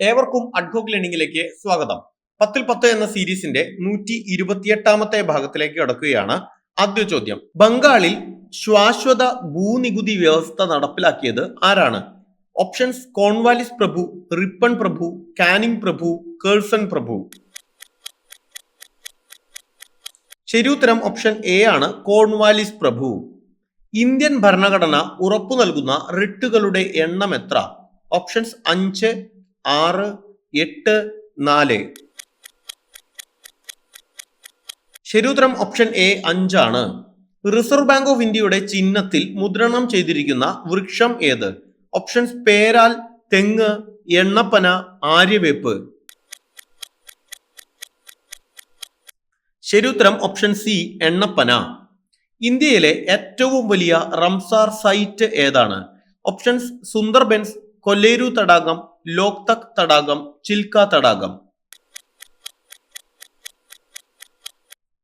ഏവർക്കും അഡ്ഹോക് ലേണിംഗിലേക്ക് സ്വാഗതം. പത്തിൽ പത്ത് എന്ന സീരീസിന്റെ നൂറ്റി ഇരുപത്തിയെട്ടാമത്തെ ഭാഗത്തിലേക്ക് കടക്കുകയാണ് ആദ്യ ചോദ്യം. ബംഗാളിൽ ശാശ്വത ഭൂനികുതി വ്യവസ്ഥ നടപ്പിലാക്കിയത് ആരാണ്? ഓപ്ഷൻസ് കോൺവാലിസ് പ്രഭു റിപ്പൺ പ്രഭു കാനിംഗ് പ്രഭു കേൾസൺ പ്രഭു. ശരിയുത്തരം ഓപ്ഷൻ എ ആണ് കോൺവാലിസ് പ്രഭു. ഇന്ത്യൻ ഭരണഘടന ഉറപ്പു നൽകുന്ന റിട്ടുകളുടെ എണ്ണം എത്ര? ഓപ്ഷൻസ് അഞ്ച് ആറ് എട്ട് നാല്. ശരിയുത്തരം ഓപ്ഷൻ എ അഞ്ചാണ്. റിസർവ് ബാങ്ക് ഓഫ് ഇന്ത്യയുടെ ചിഹ്നത്തിൽ മുദ്രണം ചെയ്തിരിക്കുന്ന വൃക്ഷം ഏത്? ഓപ്ഷൻസ് പേരാൽ തെങ്ങ് എണ്ണപ്പന ആര്യവേപ്പ്. ശരിയുത്തരം ഓപ്ഷൻ സി എണ്ണപ്പന. ഇന്ത്യയിലെ ഏറ്റവും വലിയ റംസാർ സൈറ്റ് ഏതാണ്? ഓപ്ഷൻസ് സുന്ദർബൻസ് കൊല്ലേരു തടാകം ലോക്തക് തടാകം ചിൽക്ക തടാകം.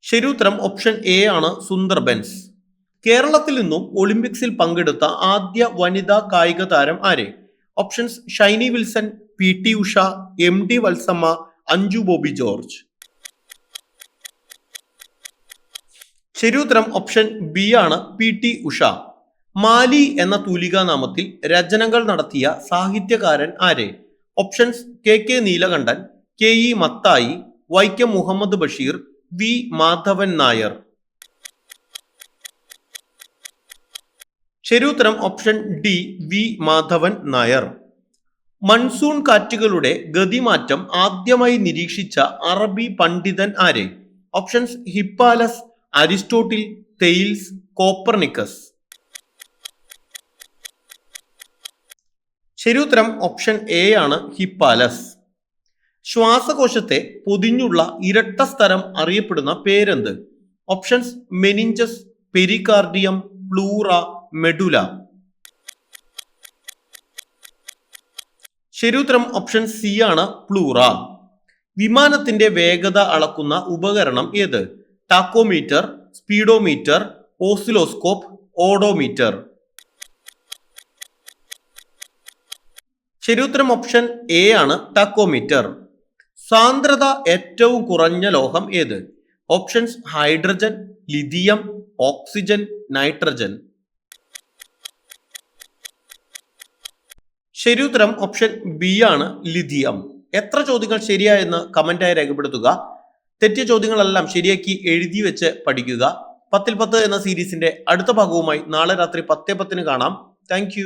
ശരിയുത്തരം ഓപ്ഷൻ എ ആണ് സുന്ദർബൻസ് കേരളത്തിൽ നിന്നും ഒളിമ്പിക്സിൽ പങ്കെടുത്ത ആദ്യ വനിതാ കായിക താരം ആര്? Options Shiny Wilson P T Usha M D Valsamma Anju Bobby George. ശരിയുത്തരം ഓപ്ഷൻ ബി ആണ് പി ടി ഉഷ. മാലി എന്ന തൂലികാനാമത്തിൽ രചനകൾ നടത്തിയ സാഹിത്യകാരൻ ആരെ? Options K K Neelakantan K E Mathai Vaikom Muhammad Basheer V Madhavan Nair. ശരിയുത്തരം option D V Madhavan Nair. Monsoon കാറ്റുകളുടെ ഗതിമാറ്റം ആദ്യമായി നിരീക്ഷിച്ച അറബി പണ്ഡിതൻ ആരെ? Options Hippalus Aristotle Thales Copernicus ശരിയുത്തരം ഓപ്ഷൻ എ ആണ് ഹിപ്പാലസ്. ശ്വാസകോശത്തെ പൊതിഞ്ഞുള്ള ഇരട്ട സ്ഥലം അറിയപ്പെടുന്ന പേരെന്ത്? Options meninges pericardium pleura medulla ശരിയുത്തരം ഓപ്ഷൻ സി ആണ് പ്ലൂറ വിമാനത്തിന്റെ വേഗത അളക്കുന്ന ഉപകരണം ഏത്? ടാക്കോമീറ്റർ സ്പീഡോമീറ്റർ ഓസിലോസ്കോപ്പ് ഓഡോമീറ്റർ ശരിയുത്തരം ഓപ്ഷൻ എ ആണ് ടാക്കോമീറ്റർ സാന്ദ്രത ഏറ്റവും കുറഞ്ഞ ലോഹം ഏത്? Options hydrogen lithium oxygen nitrogen ശരിയുത്തരം ഓപ്ഷൻ ബി ആണ് ലിഥിയം എത്ര ചോദ്യങ്ങൾ ശരിയായെന്ന് കമന്റായി രേഖപ്പെടുത്തുക. തെറ്റിയ ചോദ്യങ്ങളെല്ലാം ശരിയാക്കി എഴുതി വെച്ച് പഠിക്കുക. പത്തിൽ പത്ത് എന്ന സീരീസിന്റെ അടുത്ത ഭാഗവുമായി നാളെ രാത്രി പത്തേ പത്തിന് കാണാം. താങ്ക്